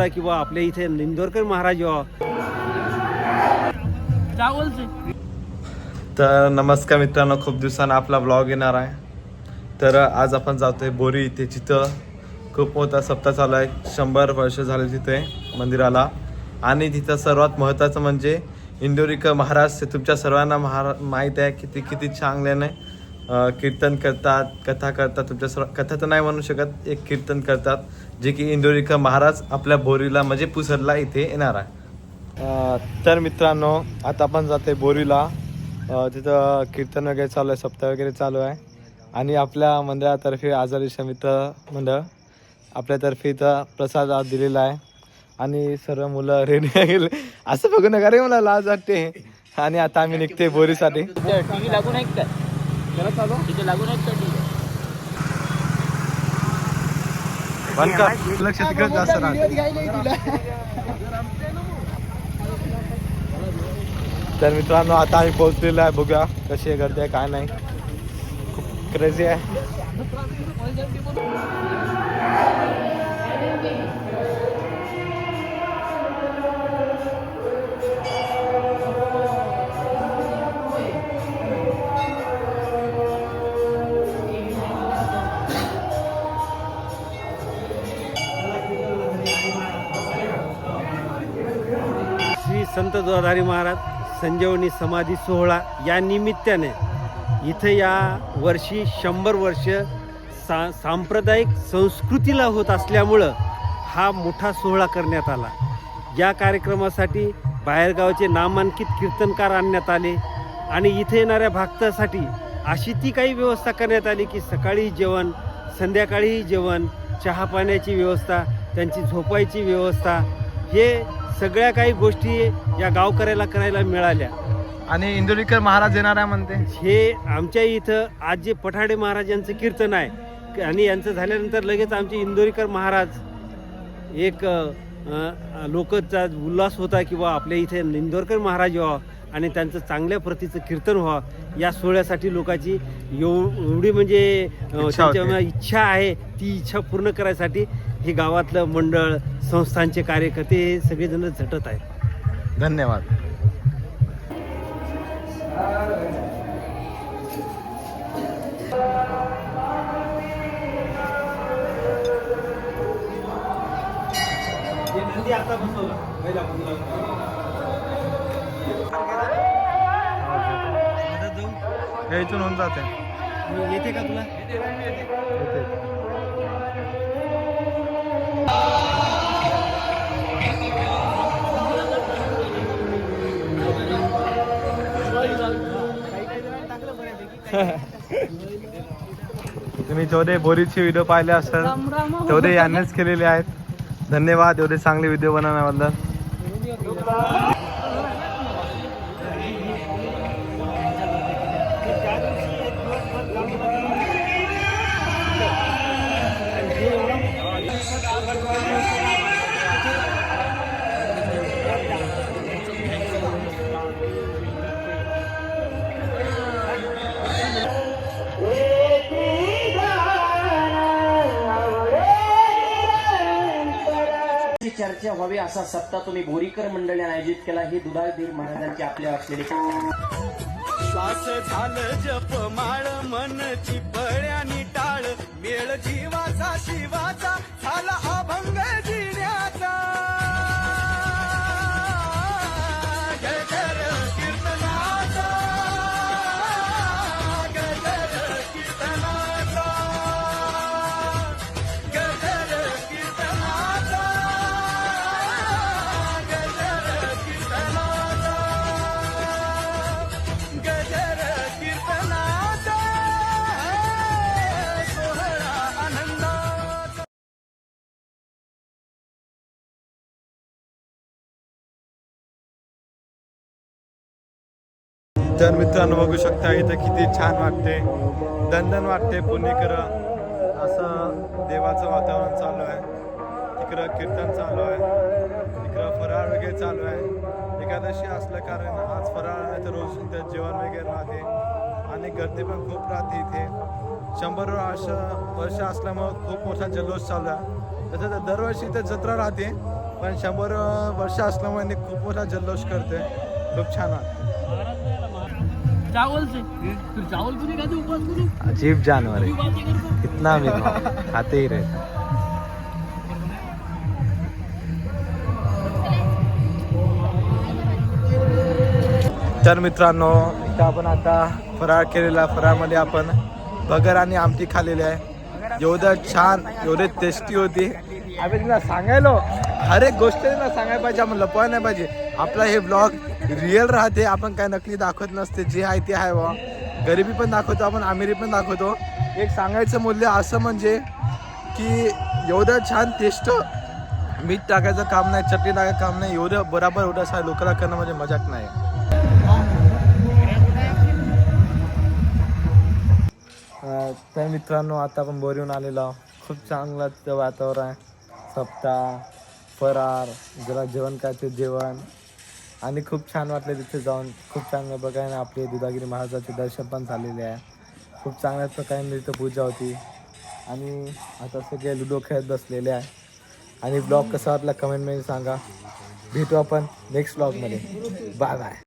होता किंवा आपल्या इथे इंदोरकर महाराज तर नमस्कार मित्रांनो खूप दिवसांना आपला ब्लॉग येणार आहे. तर आज आपण जातोय बोरी इथे जिथं खूप मोठा सप्ताह चालू आहे. शंभर वर्ष झाले तिथे मंदिराला. आणि तिथं सर्वात महत्त्वाचं म्हणजे इंदोरीकर महाराज हे तुमच्या सर्वांना महारा माहीत आहे किती किती चांगल्याने अं, कीर्तन करतात कथा करतात तुमच्या सर्व कथा तर नाही म्हणू शकत एक कीर्तन करतात जे की इंदोरीकर महाराज आपल्या बोरीला म्हणजे पुसरला इथे येणार आहे. तर मित्रांनो आता आपण जाते बोरीला. तिथं कीर्तन वगैरे चालू आहे सप्ताह वगैरे चालू आहे. आणि आपल्या मंडळातर्फे आजारी समित मंडळ आपल्यातर्फे इथं प्रसाद आज दिलेला आहे. आणि सर्व मुलं रेडी गेले असं बघू नका रे मला लाज वाटते. आणि आता आम्ही निघते बोरीसाठी. टीव्ही लागून तिथे लागून आहेत का टीव्ही बंद कर. लक्ष तिकडे जास्त राहते तर मित्रांनो आता आम्ही पोहोचलेलो आहे. बघूया कशी आहे गर्दी आहे काय नाही. खूप क्रेझी आहे. संत जोधारी महाराज संजीवनी समाधी सोहळा या निमित्ताने इथं या वर्षी शंभर वर्ष सा सांप्रदायिक संस्कृतीला होत असल्यामुळं हा मोठा सोहळा करण्यात आला. या कार्यक्रमासाठी बाहेरगावचे नामांकित कीर्तनकार आणण्यात आले आणि इथे येणाऱ्या भक्तासाठी अशी ती काही व्यवस्था करण्यात आली की सकाळी जेवण संध्याकाळी जेवण चहा पाण्याची व्यवस्था त्यांची झोपायची व्यवस्था हे सगळ्या काही गोष्टी या गावकऱ्याला करायला मिळाल्या. आणि इंदोरीकर महाराज येणार आहे म्हणते? हे आमच्या इथं आज जे पठाडे महाराज यांचं कीर्तन आहे आणि यांचं झाल्यानंतर लगेच आमचे इंदोरीकर महाराज एक लोकचा उल्हास होता किंवा आपल्या इथे इंदोरकर महाराज व्हावा आणि त्यांचं चांगल्या प्रतीचं कीर्तन व्हावं या सोहळ्यासाठी लोकांची एव- एवढी म्हणजे इच्छा आहे ती इच्छा पूर्ण करायसाठी हे गावातलं मंडळ संस्थांचे कार्यकर्ते हे सगळेजण झटत आहेत. धन्यवाद. हे इथून होऊन जाते. येते का तुला? तुम्ही जेवढे बोरीचे व्हिडिओ पाहिले असेल तेवढे यांनीच केलेले आहेत. धन्यवाद एवढे चांगले व्हिडिओ बनवण्याबद्दल. चर्चा व्हावी असा सप्ताह तुम्ही बोरीकर मंडळाने आयोजित केला. हे दुधाळदेव महाराजांची आपल्या असलेली श्वास झालं जप माळ मनची फळ्यानी टाळ. मेळ जीवाचा शिवाचा झाला तर मित्रांनो बघू शकता इथं किती छान वाटते. दणदण वाटते पुणेकर. असं देवाचं वातावरण चालू आहे. तिकडं कीर्तन चालू आहे. तिकडं फराळ वगैरे चालू आहे. एकादशी असल्या कारण आज फराळ नाही तर रोज इथं जेवण वगैरे राहते. आणि गर्दी पण खूप राहते इथे. शंभर वर्ष वर्ष असल्यामुळं खूप मोठा जल्लोष चालू आहे. तसं तर दरवर्षी इथं जत्रा राहते पण शंभर वर्ष असल्यामुळे खूप मोठा जल्लोष करते. खूप छान वाटते. चावल से फिर चावल को नहीं खाते उपवास करो? अजीब जानवर हो? कितना भी खाते ही रहते तर मित्रांनो इथं आपण आता फराळ केलेला. फराळमध्ये आपण बगर आणि आमटी खाल्लेली आहे. एवढं छान एवढे टेस्टी होती. आम्ही तिला सांगायलो. हर एक गोष्ट तिला सांगायला पाहिजे आपण लपवाय नाही पाहिजे. आपला हे ब्लॉग रिअल राहते आपण काय नकली दाखवत नसते जे आहे ते आहे बा गरिबी पण दाखवतो आपण अमेरी पण दाखवतो. एक सांगायचं मूल्य असं म्हणजे की एवढं छान टेस्ट मीठ टाकायचं काम नाही चटणी टाकायचं काम नाही एवढं बरोबर एवढं असं लोकांना करणं म्हणजे मजाक नाही. तर मित्रांनो आता आपण बोरीहून आलेलो खूप चांगलं वातावरण आहे. सप्ताह फरार जरा जेवण काय ते जेवण. आणि खूप छान वाटलं तिथे जाऊन. खूप चांगलं प्रकारे आपले दुधागिरी महाराजाचे दर्शन पण झालेले आहे. खूप चांगल्या प्रकारे तिथं पूजा होती. आणि आता सगळे लुडो खेळत बसलेले आहे. आणि ब्लॉग कसा वाटला कमेंटमध्ये सांगा. भेटू आपण नेक्स्ट ब्लॉगमध्ये बाय बाय